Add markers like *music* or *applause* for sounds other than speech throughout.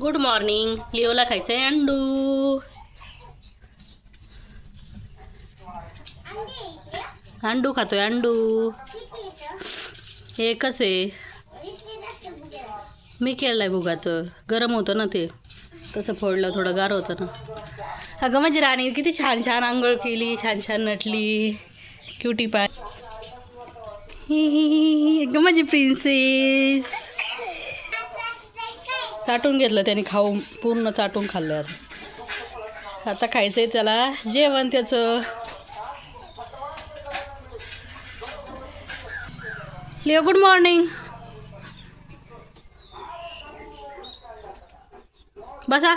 Good morning लिओला खायचं आहे undo. Undo खातोय अंडू. हे एकच आहे मी केलं आहे बुगाचं गरम होतं ना ते. तसं फोडलं थोडं गार होतं ना. अगं माझी राणी किती छान छान आंघोळ केली छान छान नटली. क्युटी पाय ही ही ही ही. अगं माझी प्रिन्सेस चाटून घेतलं त्याने खाऊन पूर्ण चाटून खाल्लं आता. आता खायचं आहे त्याला जेवण त्याचं. लिओ गुड मॉर्निंग बसा.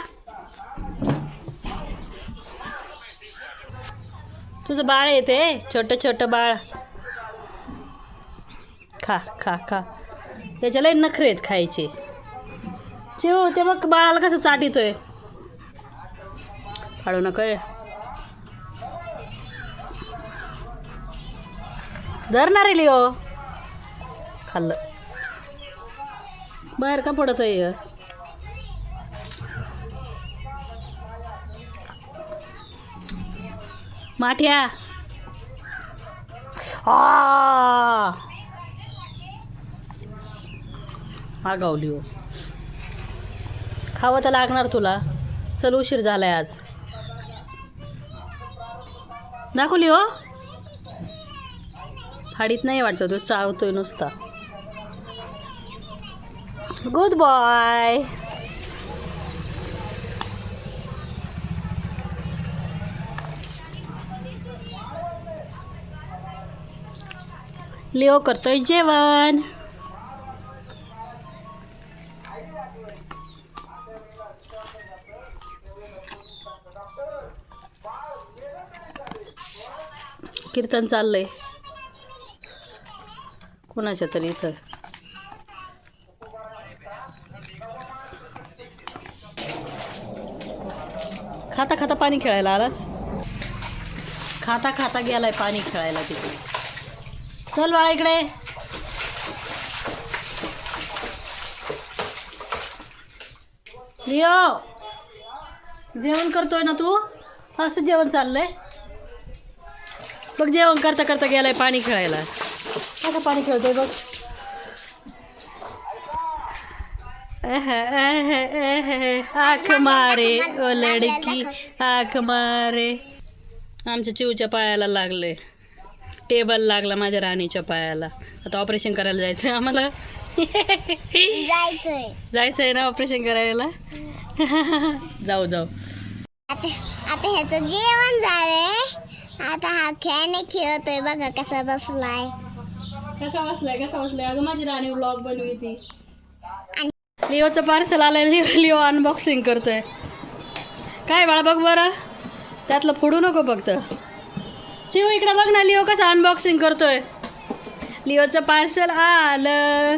तुझं बाळ येते छोटं छोटं बाळ. खा खा खा. त्याच्याला नखरे आहेत खायचे. चिव ते बघ बाळाला कसं चाटितोय? फाडू नका धरणार आहे लिओ. खाल्लं. बाहेर का पडत आहे माठ्या आ! आगावली हो. खावं तर लागणार तुला. चल उशीर झालाय आज. दाखवली हो फाडीत नाही वाटतं तो चावतोय नुसता. गुड बॉय लिओ करतोय जेवण. कीर्तन चाललंय. कोणाच्या तरी इथं? खाता खाता पाणी खेळायला आलास? खाता खाता गेलाय पाणी खेळायला तिथे. चल बाळा इकडे. लिओ जेवण करतोय ना तू? असं जेवण चाललंय? बघ जेवण करता करता गेलाय पाणी खेळायला. आता पाणी खेळतोय बघ. आख मारे ओ लडकी आख मारे. आमच्या चिवच्या पायाला लागले. टेबल लागला माझ्या राणीच्या पायाला. आता ऑपरेशन करायला जायचं आम्हाला. जायचंय. जायचं आहे ना ऑपरेशन करायला? जाऊ जाऊ. आता ह्याचं जेवण झालंय. आता हा खेळणे खेळतोय बघा कसा बसलाय. कसा बसलाय कसा बसलाय? अगं माझी राणी व्लॉग बनवी ती. लिओचं पार्सल आलंय लिओ लिओ अनबॉक्सिंग करतोय. काय बाळा बघ बरं. त्यातलं फोडू नको फक्त. चिव इकडे बघ ना लिओ कसं अनबॉक्सिंग करतोय. लिओचं पार्सल आलं.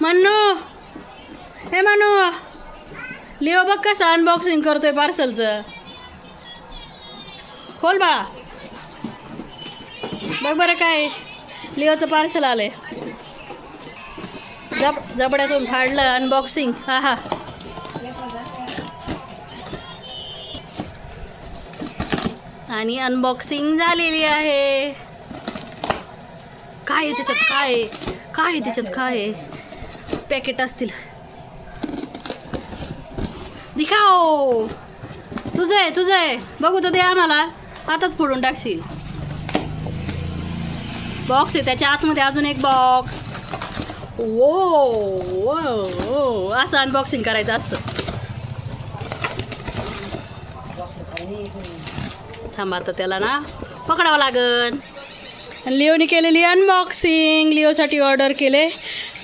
मन्नू! हे मनू लिओ बघ कसं अनबॉक्सिंग करतोय पार्सलचं खोल बाळा. बघ बरं काय लिओचं पार्सल आलंय. जप जबड्यातून फाडलं अनबॉक्सिंग हा हा. आणि अनबॉक्सिंग झालेली आहे. काय त्याच्यात काय काय त्याच्यात काय पॅकेट असतील. दिखाओ. तुझं आहे तुझं आहे. बघू तर ते आम्हाला. आताच फोडून टाकशील. बॉक्स आहे त्याच्या आतमध्ये अजून एक बॉक्स ओ असं अनबॉक्सिंग करायचं असतं. थांबा त्याला ना पकडावं लागन. लिओनी केलेली अनबॉक्सिंग लिओसाठी ऑर्डर केले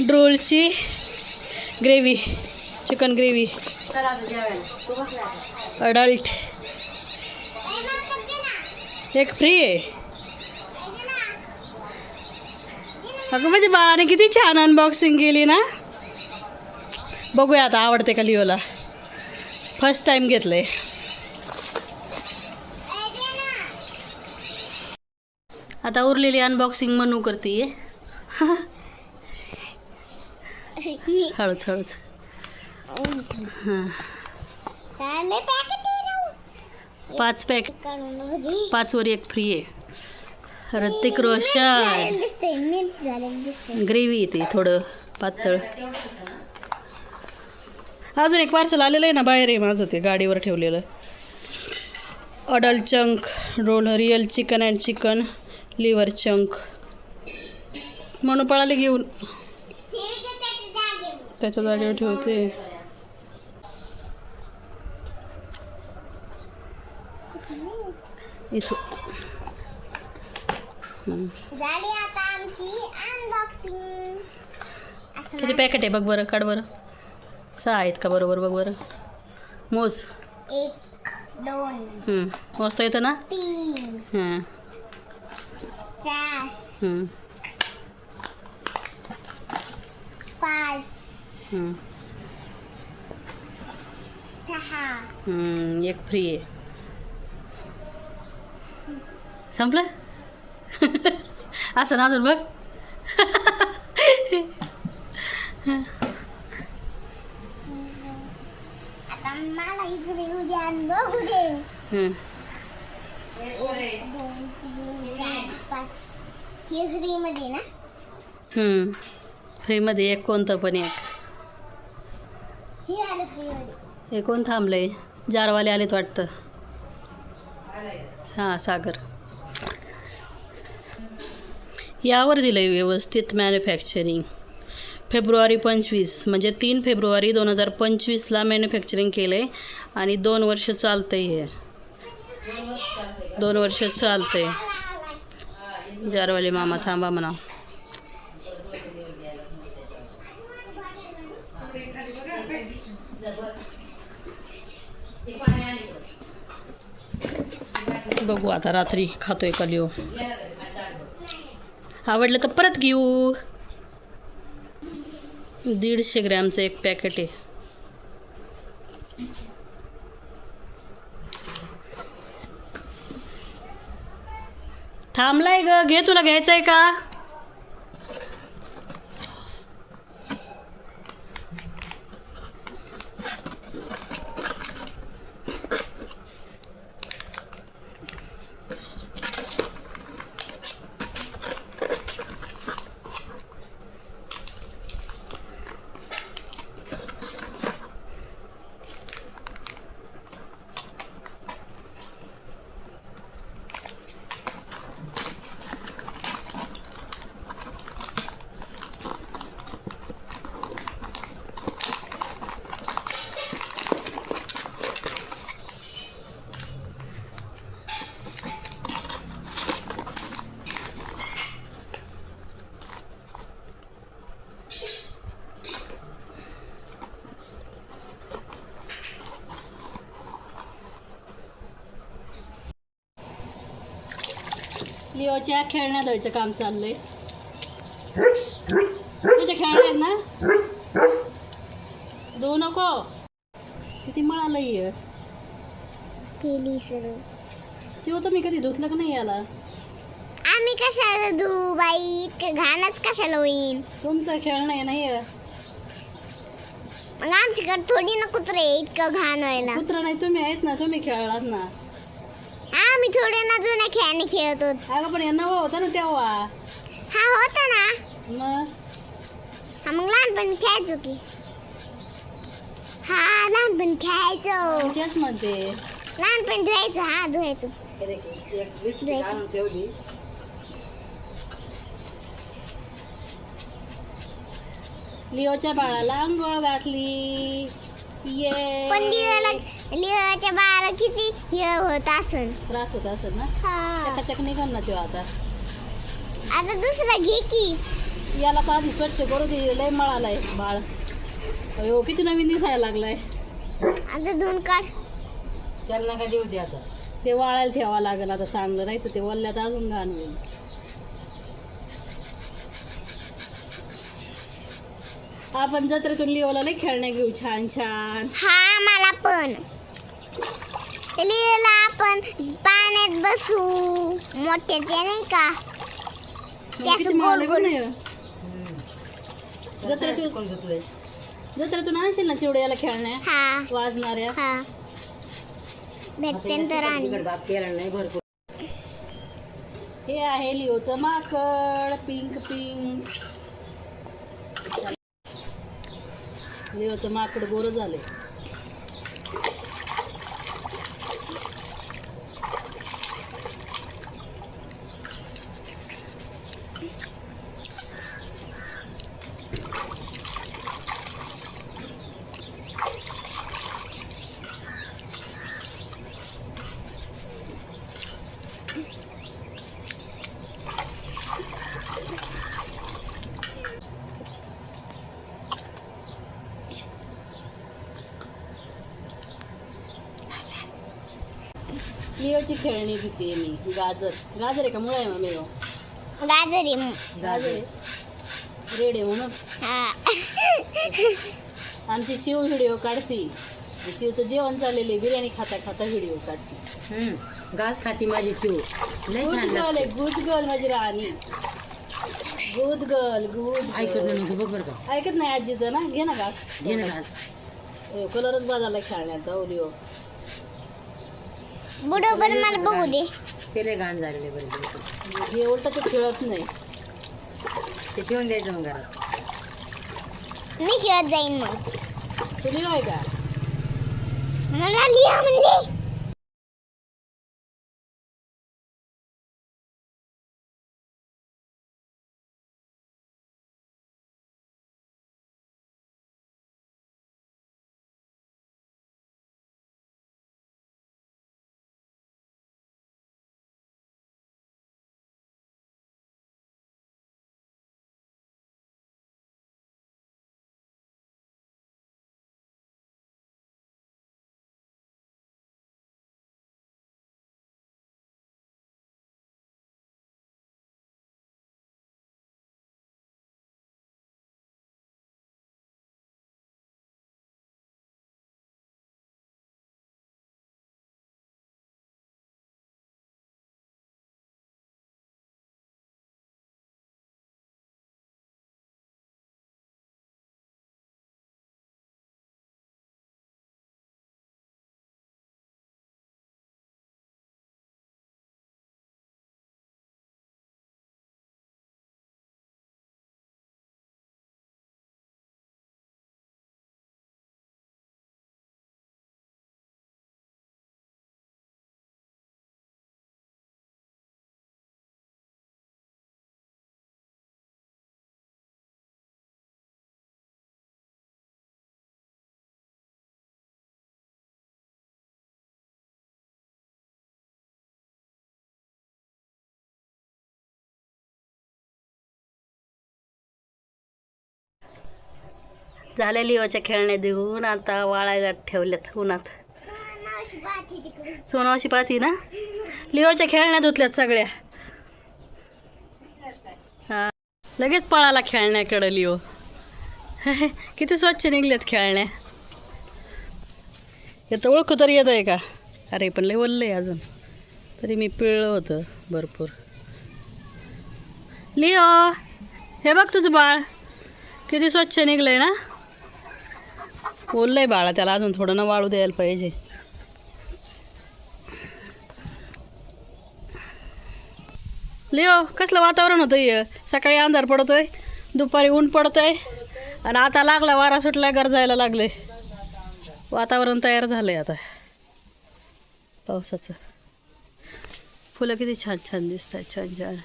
ड्रोलची ग्रेव्ही चिकन ग्रेव्ही. अडल्ट एक फ्री आहे. अगं माझ्या बाळाने किती छान अनबॉक्सिंग केली ना? बघूया आता आवडते का लिओला? फर्स्ट टाइम घेतलंय. आता उरलेली अनबॉक्सिंग मनू करते हळूच हळूच. पाच पॅक. पाचवर एक फ्री आहे. ऋतिक रोशन ग्रेव्ही येते थोडं पातळ. अजून एक पार्सल आलेलं आहे ना बाहेर आहे माझं ते गाडीवर ठेवलेलं. Adult chunk roll real chicken and chicken liver chunk म्हणून पळाले घेऊन. त्याच्या जागेवर ठेवते. इथं. झाली आता आमची अनबॉक्सिंग किती पॅकेट आहे? बघ बरं काढ बरं. सहा आहेत का? बरोबर बघ बरं. मोज. एक दोन. मोजता येतं ना? तीन हां चार. पाच. सहा. एक फ्री आहे. संपलं? असं ना अजून बघ. फ्रीमध्ये एक कोणतं पण एक. हे हे कोण थांबलंय? जारवाले आलेत वाटतं. हां सागर. यावर दिलं आहे व्यवस्थित मॅन्युफॅक्चरिंग फेब्रुवारी पंचवीस म्हणजे तीन फेब्रुवारी दोन हजार पंचवीसला मॅन्युफॅक्चरिंग केलं आहे आणि दोन वर्ष चालतं आहे दोन वर्ष चालतं आहे जारवाले मामा थांबा म्हणा. बघू आता रात्री खातोय का लिओ. आवडलं तर परत घेऊ. दीडशे ग्रॅमचं एक पॅकेट आहे. थांबलाय ग घे तुला घ्यायचं आहे का? लिओच्या खेळण्यात द्यायचं काम चाललंय. तुझ्या खेळण्या आहेत ना? धुवू नको. किती केली सर चिव तर मी कधी धुतलं का नाही याला? आम्ही कशाला धू बाई? इतकं घाणच कशाला होईन? तुमचं खेळणं आहे नाही मग आमच्याकडे थोडी ना कुत्रे इतकं घाण व्हायला. कुत्रा नाही तुम्ही आहेत ना तुम्ही खेळलात ना. थोडे ना जुन्या खेळाने खेळत होतो. अगं पण यांना होतं ना तेव्हा. हा होता ना. मग? हा मग लहानपणी खेळायचो की. हा लहानपणी खेळायचो. तेच म्हणते. लहानपणी धुवायचं हा धुवायचो. धुवायचं. लिओच्या बाळाला आंघोळ घातली. पण लिवाला लिवाच्या बाळाला किती हे होत असन त्रास होत असेल ना? हा. चकाचक निघन ना तेव्हा आता. आता दुसरा घे की. याला तर आधी स्वच्छ करू दे लय मळालाय बाळ. अयो किती नवीन दिसायला लागलाय. आता धुवून काढ. त्यांना का देऊ द्या ते वाळायला ठेवावं लागेल आता चांगलं नाही तर ते वल्ल्यात अजून घाण होईल. आपण जत्रेतून लिओला लय खेळण्या घेऊ छान छान. हा मला पण. लिहिला आपण पाण्यात बसू. मोठे ते नाही का? किती गोल गोल. जत्रेतून जत्रेतून आणशील ना चिवडे याला खेळण्या हा. वाजणाऱ्या? हा. भेटते तर आणि. नाही भरपूर. हे आहे लिओचं माकड पिंक पिंक. लिओचं माकड गोरं झाले लिओची खेळणी घेते मी? गाजर. गाजर आहे का? मुळा आहे मग मी गाजरी गाजर आहे. रेड आहे म्हणून. हा. आमची चिव व्हिडिओ काढते. चिवचं जेवण चाललेलं आहे. बिर्याणी खाता खाता व्हिडिओ काढते. हम्म. घास खाती माझी चिव लय छान गुड गर्ल लागते. आहे. गुड गर्ल माझी राणी. गुड गर्ल गुड ऐकत नव्हतं बघ बरं का. ऐकत नाही आजीचं ना? घे ना का घे ना घास. कलरच बाजारला खेळण्याचा. ओलिओ. बुडो पण मला बघू दे. ते लय घाण झालेले बरं हे उलट ते खेळत नाही. ते ठेवून द्यायचं मग घरात. मी खेळत जाईन मग. तू लिओ आहे का? मला लिहा म्हणले. झाले लिओच्या खेळणे देऊन आता वाळायला ठेवल्यात उन्हात. सोनावशी पाहती ना? लिओच्या खेळण्या धुतल्यात सगळ्या. हा. लगेच पळाला खेळण्याकडं लिओ. *laughs* किती स्वच्छ निघल्यात खेळण्या येतं ओळखू तरी येतं आहे का? अरे पण लय वल्लं आहे अजून. तरी मी पिळलं होतं भरपूर. लिओ हे बघ तुझं बाळ. किती स्वच्छ निघलंय ना? ओललंय बाळा त्याला. अजून थोडं ना वाळू द्यायला पाहिजे. लिओ कसलं वातावरण होतं हे? सकाळी अंधार पडतोय दुपारी ऊन पडतंय आणि आता लागला वारा सुटला गरजायला लागले. वातावरण तयार झालंय आता. पावसाचं. फुलं किती छान छान दिसतात छान छान.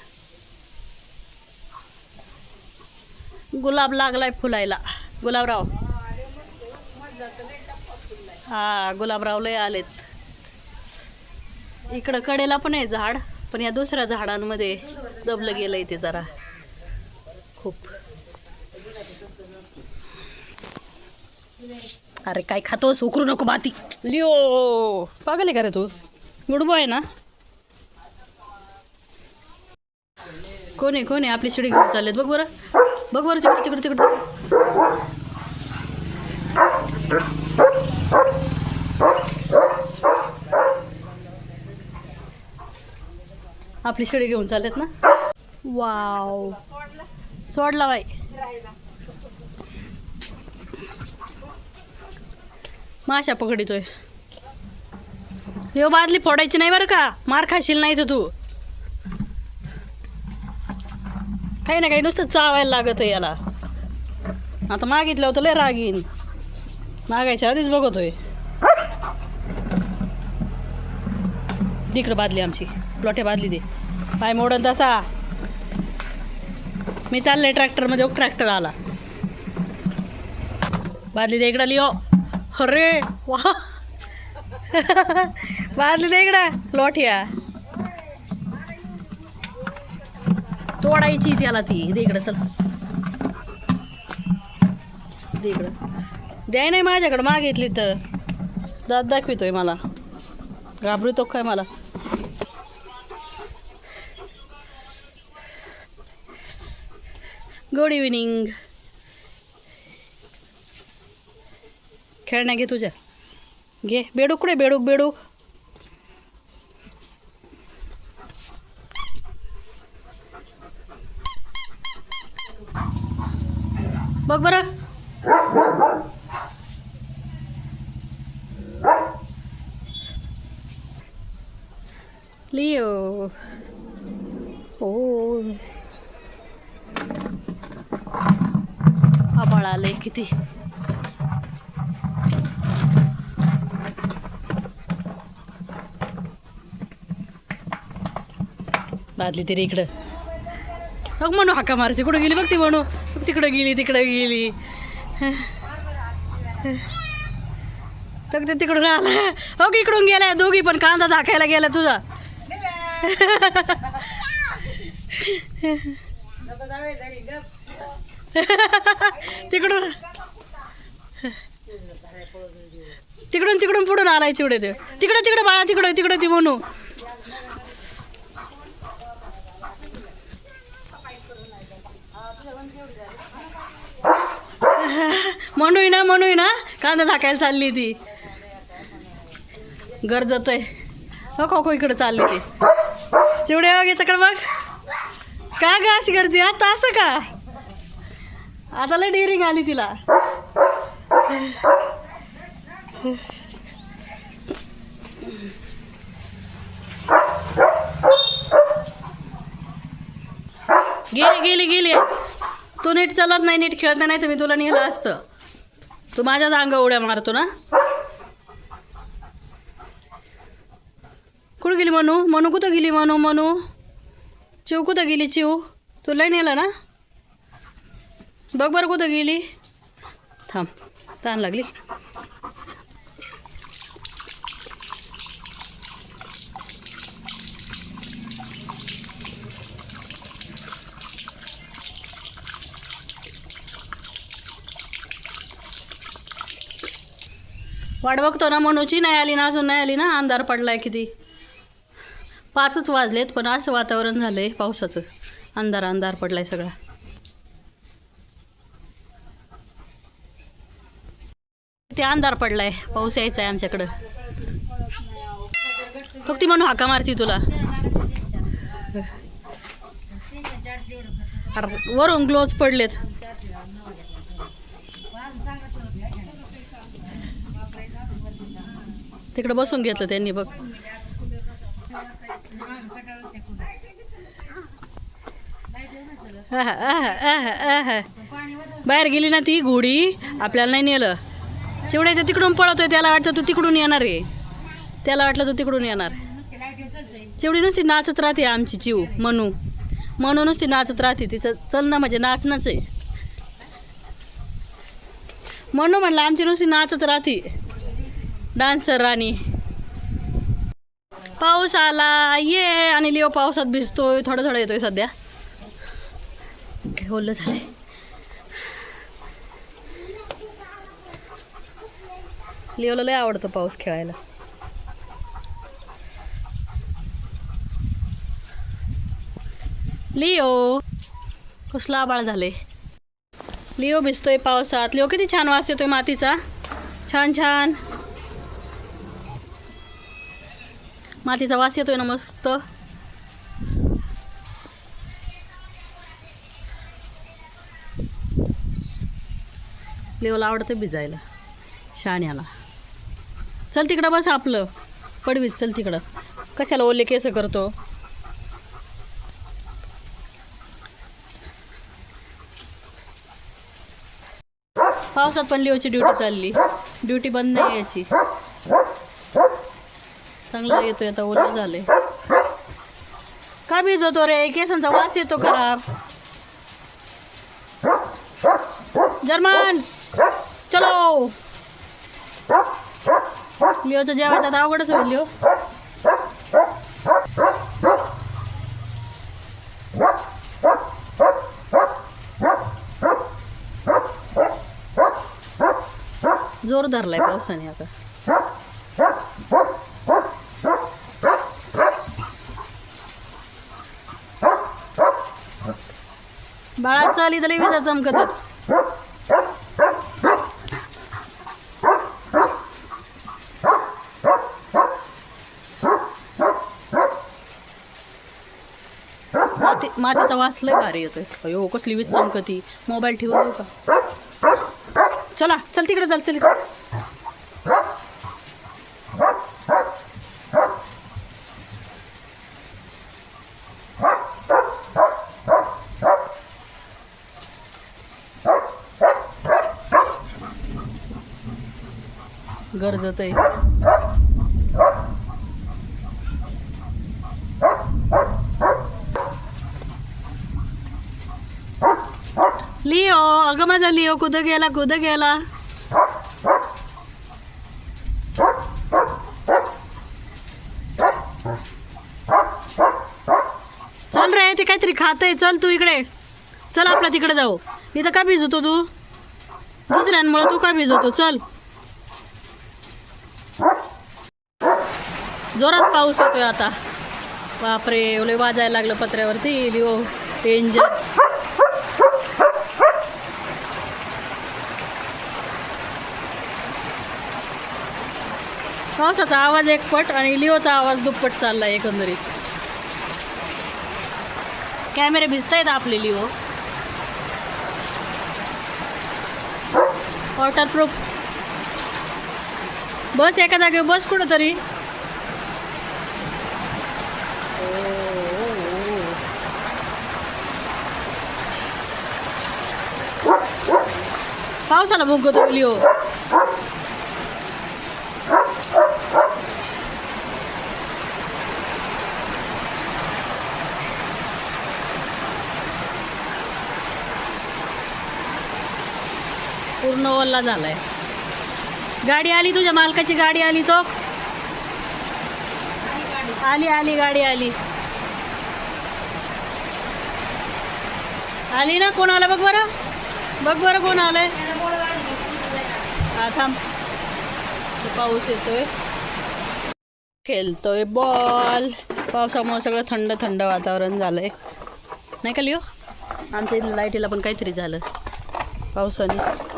गुलाब लागलाय फुलायला. गुलाबराव हा गुलाबराव लय आलेत. इकडं कडेला पण आहे झाड पण या दुसऱ्या झाडांमध्ये दबलं गेलंय ते जरा. खूप. अरे काय खातोस? उकरू नको माती. लिओ पागल आहे का रे तू? गुडबो आहे ना? कोण आहे कोण आहे? आपली शिडी घेऊन चाललेत. बघ बरं. बघ बरं तिकडे तिकडे तिकडे. आपली शेळी घेऊन चालत ना? वाव. सोडला बाई. माशा पकडितोय. यो बादली फोडायची नाही बरं का? मार खाशील नाही तर तू. काही ना काही नुसतं चावायला लागत आहे याला. आता मागितलं होतं लय रागीन. मागायच्या आधीच बघतोय. तिकडं बादली आमची. प्लॉटे बादली दे. पाय मोडन तसा. मी चालले ट्रॅक्टरमध्ये ट्रॅक्टर आला. बादली दे इकडं लिओ. अरे वा. *laughs* बादली दे इकडं लोठ्या. तोडायची त्याला ती. दे इकडं चल. दे इकडं. द्याय नाही माझ्याकडं मागितली तर. दात दाखवितोय मला. घाबरतो काय मला? गुड इव्हिनिंग खेळण्या घे तुझ्या. घे. बेडूक कुठे? बेडूक बेडूक. बघ बरं. लिओ ओ हो. आबाळ आलंय किती. बादली तरी इकडं. बघ म्हणू हाका मारते. कुठं गेली बघ ती म्हणू बघ तिकडं गेली तिकडं गेली. तर ते तिकडून आला. हो इकडून गेलाय. दोघी पण कांदा दाखायला गेला तुझा. *laughs* तिकडून. तिकडून तिकडून पुढून आलाय चिवडे ते. तिकडं तिकडं बाळा तिकडं तिकडं ती म्हणू *laughs* म्हणू ना म्हणू ना. कांदा झाकायला चालली ती. गरजत आहे हो खो खो इकडं चालली ती. चिवडे बघ याच्याकडे बघ. का ग अशी गर्दी? आता असं का? आता लय डेअरिंग आली तिला. गेली गेली गेली. तू नीट चालत नाही नीट खेळत नाही तर मी तुला नेलं असतं. तू माझ्याच अंग उड्या मारतो ना? कुठं गेली मनू? मनू कुठं गेली मनू मनू? चिव कुठं गेली चिव लई नेला ना? बघ बरं कुठं गेली. थांब ताण लागली. वाट बघतो ना मनूची नाही आली ना अजून नाही आली ना अंधार पडलाय किती. पाचच वाजलेत पण असं वातावरण झालंय पावसाचं. अंधार अंधार पडलाय सगळा. ते अंधार पडलाय. पाऊस यायचा आहे आमच्याकडं. फक्त म्हणून हाका मारती तुला. अरे, वरून ग्लोव्ज पडलेत. तिकडे बसून घेतलं त्यांनी बघ आहा, आहा, आहा, आहा. बाहेर गेली ना ती घोडी. आपल्याला नाही नेलं. चिवड्या ते तिकडून पळतोय त्याला वाटतं तू तिकडून येणार आहे. त्याला वाटलं तू तिकडून येणार. चिवडी नुसती नाचत राहते आमची चिव मनू. मनू नुसती नाचत राहते तिचं चलणं म्हणजे नाचणंच आहे. म्हणू म्हणलं आमची नुसती नाचत राहते. डान्सर राणी. पाऊस आला ये. आणि लिओ पावसात भिजतोय थोडं थोडं येतोय सध्या. काय ओलं झालंय. लिओला लय आवडतो पाऊस खेळायला. लिओ कसला आबाळ झाले लिओ भिजतोय पावसात. लिओ किती छान वास येतोय मातीचा. छान छान. मातीचा वास येतोय ना मस्त. लेवला आवडतं भिजायला. शाण्याला चल तिकडं बस आपलं. पडवीत चल तिकडं. कशाला ओले केस करतो? पावसात पण लिओची ड्युटी चालली. ड्युटी बंद नाही याची. चांगलं येतोय आता ओलं झालंय. का भिजवतो रे? केसांचा वास येतो खराब जर्मन! चलो। लिओचं जेवायचं आता अवघडच होईल लिओ। जोर धरलाय पावसाने आता। बाळा चाली इथं विजा चमकतात। माती मातीचा वास लय भारी येतोय. अयो कसली वीज चमकती मोबाईल ठेवून का? चला चल तिकडे चल चल गरजत आहे लिओ अगं माझा लिओ कुठं गेला? कुठं गेला? चल रे ते काहीतरी खातंय. चल तू इकडे. चल आपला तिकडे जाऊ. इथं का भिजतो तू? दुसऱ्यांमुळे तू का भिजतो? चल. जोरात पाऊस येतोय आता. बापरे ओले वाजायला लागलं पत्र्यावरती. लिओ डेंजर पावसाचा आवाज एक पट आणि लिओचा आवाज दुप्पट चालला एकंदरीत. कॅमेरे भिजतायत आपले लिओ. वॉटरप्रूफ बस एका जागेवर बस कुठं तरी पावसाला भुंकतो लिओ. पूर्ण झालाय गाडी आली तुझ्या मालकाची गाडी आली तो. आली आली गाडी आली. आली ना कोण आलं बघ बरं? बघ बरं कोण आलंय. हा थांब. पाऊस येतोय. खेळतोय बॉल पावसामुळे सगळं थंड थंड वातावरण झालंय. नाही का लिओ? आमच्या इथल्या लाईटीला पण काहीतरी झालं. पावसाने.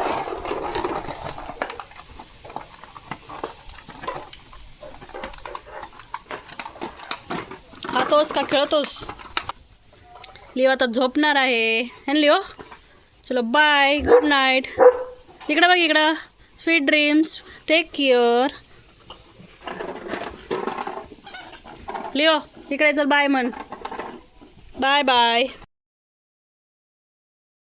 खातोस का खेळतोस? लिओ आता झोपणार आहे. है लिओ? चलो बाय गुड नाईट इकडं बघ इकडं. Sweet dreams take care Leo इकडे चल बाय म्हण. Bye bye